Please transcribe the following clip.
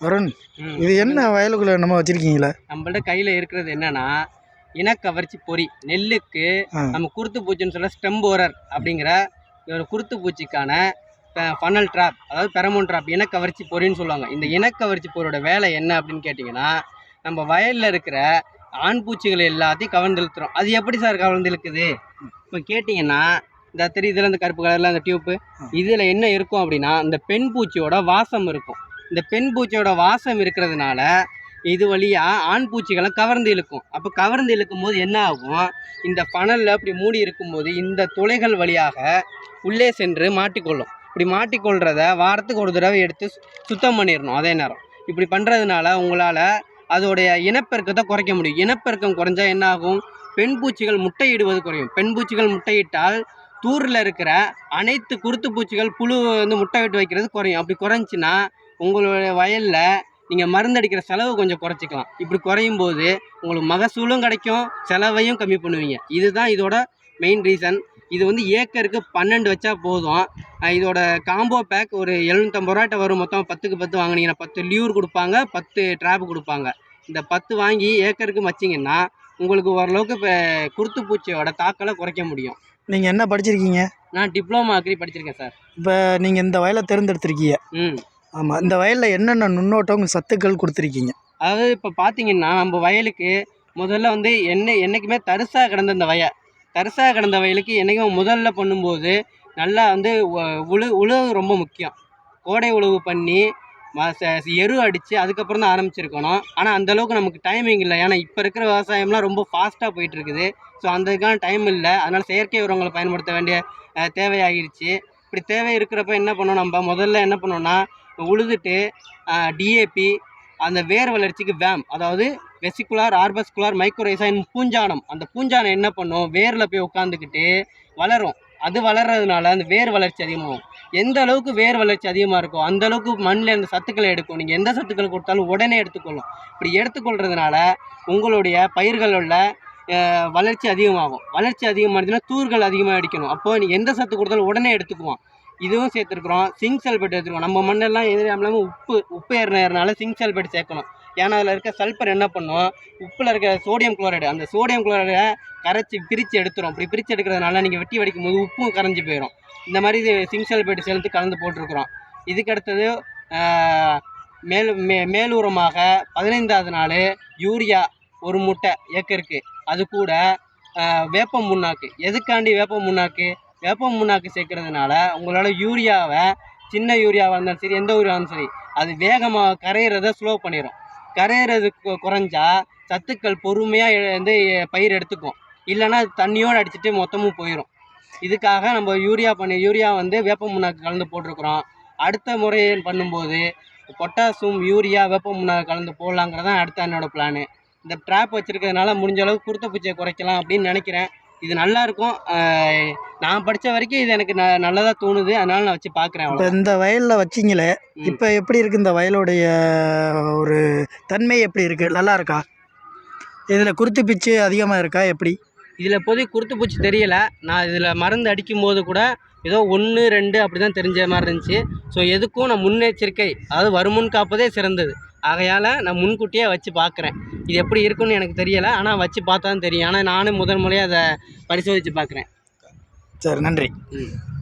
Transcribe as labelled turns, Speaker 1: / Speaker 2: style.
Speaker 1: அருண். இது என்ன வயலுக்குள்ள நம்ம வச்சிருக்கீங்களா?
Speaker 2: நம்மள்ட்ட கையில் இருக்கிறது என்னன்னா இனக்கவர்ச்சி பொறி. நெல்லுக்கு. நம்ம குருத்து பூச்சின்னு சொல்ல ஸ்டெம்போரர் அப்படிங்கிற ஒரு குருத்து பூச்சிக்கான ஃபனல் ட்ராப் அதாவது பெரமோன் ட்ராப் இனக்கவர்ச்சி பொறின்னு சொல்லுவாங்க. இந்த இனக்கவர்ச்சி பொறியோட வேலை என்ன அப்படின்னு கேட்டிங்கன்னா நம்ம வயலில் இருக்கிற ஆண் பூச்சிகள் எல்லாத்தையும் கவர்ந்து இழுத்துரும் அது எப்படி சார் கவர்ந்து இழுக்குது இப்போ கேட்டிங்கன்னா இந்த தெரியுதுல இந்த கருப்பு கலரில் அந்த டியூப்பு இதில் என்ன இருக்கும் அப்படின்னா இந்த பெண் பூச்சியோட வாசம் இருக்கும். இந்த பெண் பூச்சியோட வாசம் இருக்கிறதுனால இது வழியாக ஆண் பூச்சிகளை கவர்ந்து இழுக்கும். அப்போ கவர்ந்து இழுக்கும் போது என்ன ஆகும்? இந்த ஃபனலில் அப்படி மூடி இருக்கும்போது இந்த துளைகள் வழியாக உள்ளே சென்று மாட்டிக்கொள்ளும். இப்படி மாட்டிக்கொள்கிறத வாரத்துக்கு ஒரு தடவை எடுத்து சுத்தம் பண்ணிடணும் அதே நேரம். இப்படி பண்ணுறதுனால உங்களால் அதோடைய இனப்பெருக்கத்தை குறைக்க முடியும். இனப்பெருக்கம் குறைஞ்சா என்ன ஆகும்? பெண் பூச்சிகள் முட்டையிடுவது குறையும். பெண் பூச்சிகள் முட்டையிட்டால் தூரில் இருக்கிற அனைத்து குருத்து பூச்சிகள் புழு வந்து முட்டையிட்டு வைக்கிறது குறையும். அப்படி குறைஞ்சின்னா உங்களுடைய வயலில் நீங்கள் மருந்தடிக்கிற செலவு கொஞ்சம் குறைச்சிக்கலாம். இப்படி குறையும் போது உங்களுக்கு மகசூலும் கிடைக்கும் செலவையும் கம்மி பண்ணுவீங்க. இதுதான் இதோட மெயின் ரீசன் இது வந்து ஏக்கருக்கு பன்னெண்டு வச்சா போதும். இதோட காம்போ பேக் ஒரு எழுநூற்றம்பது ரூபாய்ட்ட வரும். மொத்தம் பத்துக்கு பத்து வாங்கினீங்கன்னா பத்து லியூர் கொடுப்பாங்க பத்து ட்ராப் கொடுப்பாங்க. இந்த பத்து வாங்கி ஏக்கருக்கு வச்சிங்கன்னா உங்களுக்கு ஓரளவுக்கு இப்போ குருத்து பூச்சியோட தாக்கலை குறைக்க முடியும்.
Speaker 1: நீங்கள் என்ன படிச்சிருக்கீங்க?
Speaker 2: நான் டிப்ளமா அக்ரி படிச்சிருக்கேன் சார்
Speaker 1: இப்போ நீங்கள் இந்த வயலை தேர்ந்தெடுத்திருக்கீங்க.
Speaker 2: ம்.
Speaker 1: ஆமாம் இந்த வயலில் என்னென்ன நுண்ணோட்டம் சத்துக்கள் கொடுத்துருக்கீங்க?
Speaker 2: அதாவது இப்போ பார்த்தீங்கன்னா நம்ம வயலுக்கு முதல்ல வந்து என்ன என்றைக்குமே தரிசாக கிடந்த இந்த வயல் தரிசாக கிடந்த வயலுக்கு என்றைக்கும் முதல்ல பண்ணும்போது நல்லா வந்து உழு உழவு ரொம்ப முக்கியம். கோடை உழவு பண்ணி எரு அடித்து அதுக்கப்புறம் தான் ஆரம்பிச்சிருக்கணும். ஆனால் அந்தளவுக்கு நமக்கு டைமிங் இல்லை. ஏன்னா இப்போ இருக்கிற விவசாயம்லாம் ரொம்ப ஃபாஸ்ட்டாக போயிட்டுருக்குது. ஸோ அதுக்கான டைம் இல்லை. அதனால் செயற்கை உரங்களை பயன்படுத்த வேண்டிய அஹ், தேவையாகிருச்சு. இப்படி தேவை இருக்கிறப்ப என்ன பண்ணோம் நம்ம? முதல்ல என்ன பண்ணோம்னா உழுதுட்டு டிஏபி அந்த வேர் வளர்ச்சிக்கு வேம் அதாவது வெசிகுலார் ஆர்பஸ்குலார் மைக்ரோரைசைன் பூஞ்சானம். அந்த பூஞ்சானம் என்ன பண்ணும்? வேரில் போய் உட்காந்துக்கிட்டு வளரும். அது வளர்றதுனால அந்த வேர் வளர்ச்சி அதிகமாகும். எந்த அளவுக்கு வேர் வளர்ச்சி அதிகமாக இருக்கோ அந்த அளவுக்கு மண்ணில் அந்த சத்துக்களை எடுக்கும். நீங்கள் எந்த சத்துக்களை கொடுத்தாலும் உடனே எடுத்துக்கொள்ளும். இப்படி எடுத்துக்கொள்றதுனால உங்களுடைய பயிர்களுள்ள வளர்ச்சி அதிகமாகும். வளர்ச்சி அதிகமானதுன்னா தூர்கள் அதிகமாக அடிக்கணும். அப்போ நீ எந்த சத்து கொடுத்தாலும் உடனே எடுத்துக்குவோம் இதுவும் சேர்த்துருக்குறோம். சிங்க் சல்பேட் எடுத்துருக்கோம். நம்ம மண்ணெல்லாம் எதிரி இல்லாமல் உப்பு உப்பு ஏறினால சிங்க் சல்பேட் சேர்க்கணும். ஏன்னா அதில் இருக்க சல்பர் என்ன பண்ணும்? உப்பில் இருக்க சோடியம் குளோரைடு அந்த சோடியம் குளோரைடை கரைச்சி பிரித்து எடுத்துரும். இப்படி பிரித்து எடுக்கிறதுனால நீங்கள் வெட்டி வடிக்கும் போது உப்பும் கரைஞ்சி போயிடும் இந்த மாதிரி இது சிங்க் சல்பேட் சேர்ந்து கலந்து போட்டிருக்கிறோம். இதுக்கு அடுத்தது மேல் மே மேலூரமாக பதினைந்தாவது நாள் யூரியா ஒரு மூட்டை ஏக்கருக்கு. அது கூட வேப்ப முன்னாக்கு. எதுக்காண்டி வேப்ப முன்னாக்கு? வேப்ப முன்னாக்கு சேர்க்கறதுனால உங்களால் யூரியாவை சின்ன யூரியாவாக இருந்தாலும் சரி எந்த யூரியாவும் இருந்தாலும் சரி அது வேகமாக கரையிறத ஸ்லோ பண்ணிடும் கரையிறது குறைஞ்சா சத்துக்கள் பொறுமையாக வந்து பயிர் எடுத்துக்கும். இல்லைன்னா தண்ணியோடு அடிச்சிட்டு மொத்தமும் போயிடும் இதுக்காக நம்ம யூரியா பண்ணி யூரியா வந்து வேப்ப முன்னாக்கு கலந்து போட்டிருக்கிறோம். அடுத்த முறை பண்ணும்போது பொட்டாசும் யூரியா வேப்ப முன்னாக்கு கலந்து போடலாங்கிறது தான் அடுத்த என்னோடய பிளானு இந்த ட்ராப் வச்சுருக்கிறதுனால முடிஞ்ச அளவுக்கு குருத்த பூச்சியை குறைக்கலாம் அப்படின்னு நினைக்கிறேன். இது நல்லா இருக்கும் நான் படித்த வரைக்கும் இது எனக்கு ந நல்லதாக தோணுது. அதனால நான் வச்சு பார்க்குறேன்
Speaker 1: இப்போ இந்த வயலில் வச்சிங்களே. இப்போ எப்படி இருக்குது இந்த வயலுடைய ஒரு தன்மை எப்படி இருக்குது நல்லா இருக்கா? இதில் குருத்து பிச்சு அதிகமாக இருக்கா? எப்படி?
Speaker 2: இதில் இப்போதைக்கு குருத்து பூச்சி தெரியலை. நான் இதில் மருந்து அடிக்கும் போது கூட ஏதோ ஒன்று ரெண்டு அப்படி தான் தெரிஞ்ச மாதிரி இருந்துச்சு. ஸோ எதுக்கும் நான் முன்னெச்சரிக்கை. அதாவது வருமுன் காப்பதே சிறந்தது. ஆகையால் நான் முன்கூட்டியே வச்சு பார்க்குறேன் இது எப்படி இருக்குன்னு எனக்கு தெரியலை. ஆனால் வச்சு பார்த்தா தான் தெரியும். ஆனால் நானும் முதல் முறையாக அதை பரிசோதித்து பார்க்குறேன்
Speaker 1: சரி நன்றி.
Speaker 2: ம்.